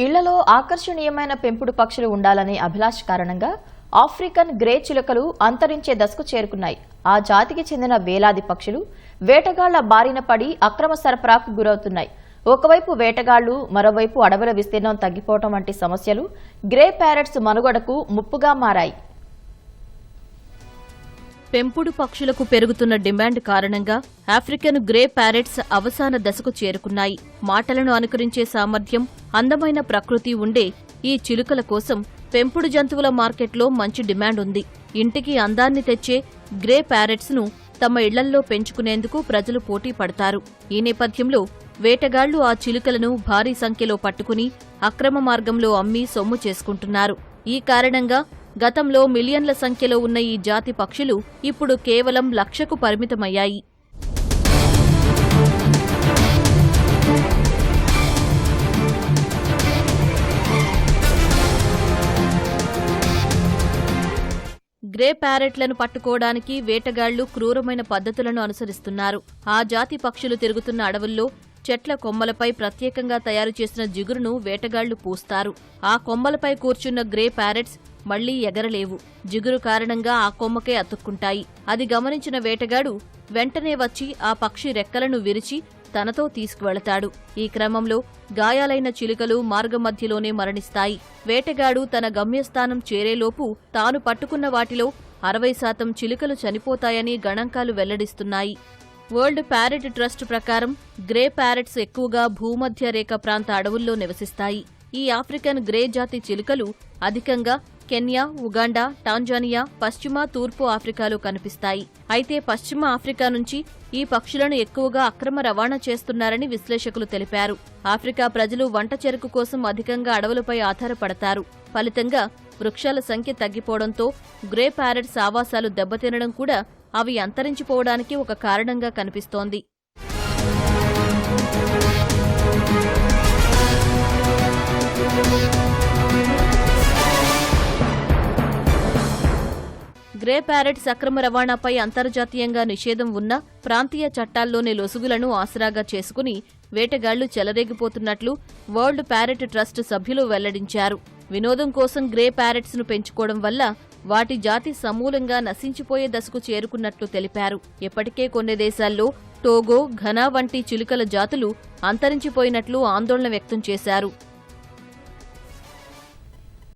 ఇళ్ళలో ఆకర్షణీయమైన పెంపుడు పక్షులు ఉండాలనే అభిలాష కారణంగా ఆఫ్రికన్ గ్రే చిలుకలు అంతరించే దశకు చేరుకున్నాయి. ఆ జాతికి చెందిన వేలాది పక్షులు వేటగాళ్ళ బారిన పడి అక్రమ సరఫరాకు గురవుతున్నాయి. ఒకవైపు వేటగాళ్ళు మరోవైపు అడవుల విస్తీర్ణం తగ్గిపోవటం వంటి సమస్యలు గ్రే ప్యారెట్స్ మనుగడకు ముప్పుగా మారాయి. పెంపుడు పక్షులకు పెరుగుతున్న డిమాండ్ కారణంగా ఆఫ్రికన్ గ్రే ప్యారెట్స్ అవసాన దశకు చేరుకున్నాయి. మాటలను అనుకరించే సామర్థ్యం అందమైన ప్రకృతి ఉండే ఈ చిలుకల కోసం పెంపుడు జంతువుల మార్కెట్లో మంచి డిమాండ్ ఉంది. ఇంటికి అందాన్ని తెచ్చే గ్రే ప్యారెట్స్ను తమ ఇళ్ళల్లో పెంచుకునేందుకు ప్రజలు పోటీ పడతారు. ఈ నేపథ్యంలో వేటగాళ్ళు ఆ చిలుకలను భారీ సంఖ్యలో పట్టుకుని అక్రమ మార్గంలో అమ్మి సొమ్ము చేసుకుంటున్నారు. ఈ కారణంగా గతంలో మిలియన్ల సంఖ్యలో ఉన్న ఈ జాతి పక్షులు ఇప్పుడు కేవలం లక్షకు పరిమితమయ్యాయి. గ్రే ప్యారెట్లను పట్టుకోవడానికి వేటగాళ్ళు క్రూరమైన పద్ధతులను అనుసరిస్తున్నారు. ఆ జాతి పక్షులు తిరుగుతున్న అడవుల్లో చెట్ల కొమ్మలపై ప్రత్యేకంగా తయారు చేసిన జిగురును వేటగాళ్ళు పూస్తారు. ఆ కొమ్మలపై కూర్చున్న గ్రే ప్యారెట్స్ మళ్ళీ ఎగరలేవు. జిగురు కారణంగా ఆ కొమ్మకే అతుక్కుంటాయి. అది గమనించిన వేటగాడు వెంటనే వచ్చి ఆ పక్షి రెక్కలను విరిచి తనతో తీసుకువెళతాడు. ఈ క్రమంలో గాయాలైన చిలుకలు మార్గమధ్యలోనే మరణిస్తాయి. వేటగాడు తన గమ్యస్థానం చేరేలోపు తాను పట్టుకున్న వాటిలో అరవై శాతం చిలుకలు చనిపోతాయని గణాంకాలు వెల్లడిస్తున్నాయి. వరల్డ్ ప్యారెట్ ట్రస్ట్ ప్రకారం గ్రే ప్యారెట్స్ ఎక్కువగా భూమధ్య రేఖ ప్రాంత అడవుల్లో నివసిస్తాయి. ఈ ఆఫ్రికన్ గ్రే జాతి చిలుకలు అధికంగా కెన్యా ఉగాండా టాంజానియా పశ్చిమ తూర్పు ఆఫ్రికాలో కనిపిస్తాయి. అయితే పశ్చిమ ఆఫ్రికా నుంచి ఈ పక్షులను ఎక్కువగా అక్రమ రవాణా చేస్తున్నారని విశ్లేషకులు తెలిపారు. ఆఫ్రికా ప్రజలు వంట చెరుకు కోసం అధికంగా అడవులపై ఆధారపడతారు. ఫలితంగా వృక్షాల సంఖ్య తగ్గిపోవడంతో గ్రే ప్యారెట్స్ ఆవాసాలు దెబ్బతినడం కూడా అవి అంతరించిపోవడానికి ఒక కారణంగా కనిపిస్తోంది. గ్రే ప్యారెట్స్ అక్రమ రవాణాపై అంతర్జాతీయంగా నిషేధం ఉన్న ప్రాంతీయ చట్టాల్లోని లొసుగులను ఆసరాగా చేసుకుని వేటగాళ్ళు చెలరేగిపోతున్నట్లు వరల్డ్ ప్యారెట్ ట్రస్ట్ సభ్యులు వెల్లడించారు. వినోదం కోసం గ్రే ప్యారెట్స్ను పెంచుకోవడం వల్ల వాటి జాతి సమూలంగా నశించిపోయే దశకు చేరుకున్నట్లు తెలిపారు. ఇప్పటికే కొన్ని దేశాల్లో టోగో ఘనా వంటి చిలుకల జాతులు అంతరించిపోయినట్లు ఆందోళన వ్యక్తం చేశారు.